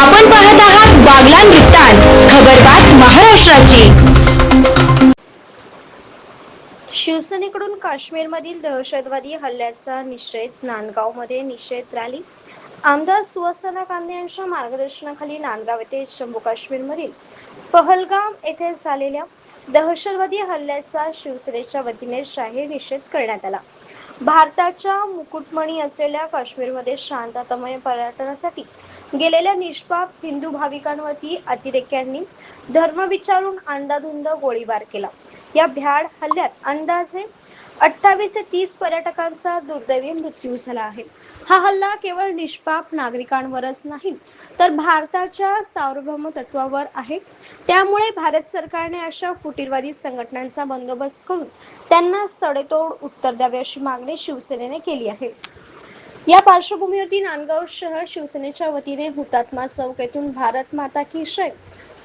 आपण पाहत आहात बागलान वृत्तांत खबरबात महाराष्ट्राची. शिवसेनेकडून काश्मीरमधील दहशतवादी हल्ल्याचा निषेध नांदगावमध्ये निषेध रॅली. आमदार सुवासना कांदे यांच्या मार्गदर्शनाखाली नांदगाव येथे जम्मू काश्मीरमधील पहलगाम येथे झालेल्या दहशतवादी हल्ल्याचा शिवसेनेच्या वतीने जाहीर निषेध करण्यात आला. भारताच्या मुकुटमणी असलेल्या काश्मीरमध्ये शांततामय पर्यटनासाठी गेलेल्या निष्पाप हिंदू भाविकांवरती अतिरेक्यांनी धर्म विचारून अंदाधुंद गोळीबार केला. या भ्याड हल्ल्यात अंदाजे अठ्ठावीस ते तीस पर्यटकांचा दुर्दैवी मृत्यू झाला आहे. हा हल्ला केवळ निष्पाप नागरिकांवरच नाही तर भारताच्या सार्वभौम तत्वावर आहे. त्यामुळे भारत सरकारने अशा फुटीरवादी संघटनांचा बंदोबस्त करून त्यांना सडेतोड उत्तर द्यावे अशी मागणी शिवसेनेने केली आहे. या पार्श्वभूमीवरती नांदगाव शहर शिवसेनेच्या वतीने हुतात्मा चौक येथून भारत माता की शय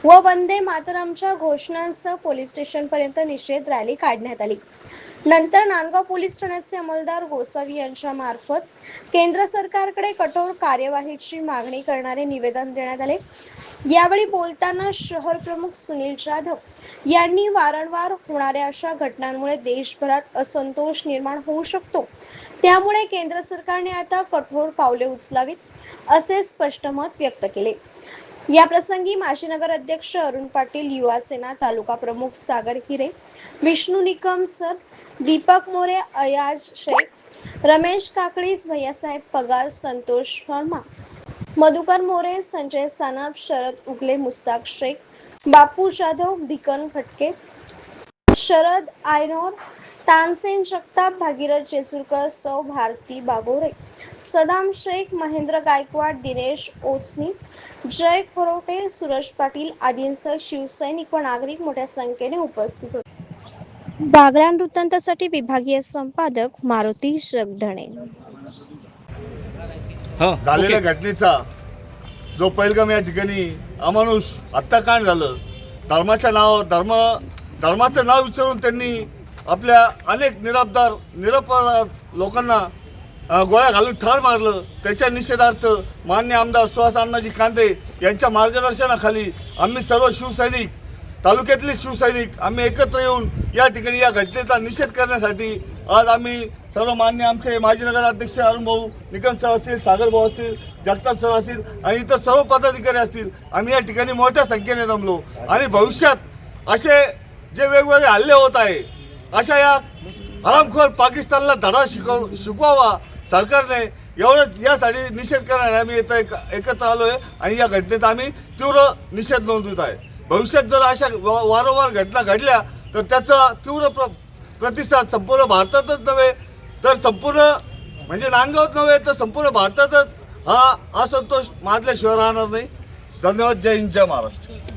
व वंदे मातरमच्या घोषणांसह पोलीस स्टेशन पर्यंत निषेध रॅली काढण्यात आली. नंतर नांदगाव पोलीस ठाण्याचे अंमलदार गोसावी यांच्या मार्फत केंद्र सरकारकडे कठोर कार्यवाहीची मागणी करणारे निवेदन देण्यात आले. यावेळी बोलताना शहर प्रमुख सुनील जाधव यांनी वारंवार होणाऱ्या अशा घटनांमुळे देशभरात असंतोष निर्माण होऊ शकतो. त्यामुळे केंद्र सरकारने आता कठोर पावले उचलावीत असे स्पष्ट मत व्यक्त केले. या प्रसंगी माशीनगर अध्यक्ष अरुण पाटील युवा सेना तालुका प्रमुख सागर हिरे विष्णू निकम सर दीपक मोरे अयाज शेख रमेश काकडीस भैयासाहेब पगार संतोष शर्मा मधुकर मोरे संजय सानप शरद उगले मुस्ताक शेख बापू जाधव भिकन खटके शरद आयनोर तानसेन जगताप भागीरथ जेजुरकर सौ भारती बागोरे सदाम शेख महेंद्र गायकवाड दिनेश ओसनी जय खरोटे सुरज पाटील आदींसह शिवसैनिक व नागरिक मोठ्या संख्येने उपस्थित होते. बागलान वृत्तांतासाठी विभागीय संपादक मारुती जगधणे. हो झालेल्या घटनेचा जो पैलगाम या ठिकाणी अमानुष हत्याकांड झालं धर्माच्या नाव धर्म धर्माचं नाव विचारून त्यांनी आपल्या अनेक निराबदार निरपराध लोकांना गोळ्या घालून ठार मारलं. त्याच्या निषेधार्थ मान्य आमदार सुहास अण्णाजी कांदे यांच्या मार्गदर्शनाखाली आम्ही सर्व शिवसैनिक तालुक्यातले शिवसैनिक आम्ही एकत्र येऊन या ठिकाणी या घटनेचा निषेध करण्यासाठी आज आम्ही सर्व मान्य आमचे माजी नगराध्यक्ष अरुण भाऊ निकम सर असतील सागर भाऊ असतील जगताप सर असतील आणि इतर सर्व पदाधिकारी असतील आम्ही या ठिकाणी मोठ्या संख्येने जमलो. आणि भविष्यात असे जे वेगवेगळे हल्ले होत आहे अशा या हरामखोर पाकिस्तानला धडा शिकव शिकवावा. सरकारने एवढंच यासाठी निषेध करण्याने आम्ही येतं एक एकत्र आलो आहे आणि या घटनेचा आम्ही तीव्र निषेध नोंदवत आहे. भविष्यात जर अशा वारंवार घटना घडल्या तर त्याचा तीव्र प्र प्रतिसाद संपूर्ण भारतातच नव्हे तर संपूर्ण म्हणजे नांदगावच नव्हे तर संपूर्ण भारतातच हा असंतोष माजल्याशिवाय राहणार नाही. धन्यवाद. जय हिंद जय महाराष्ट्र.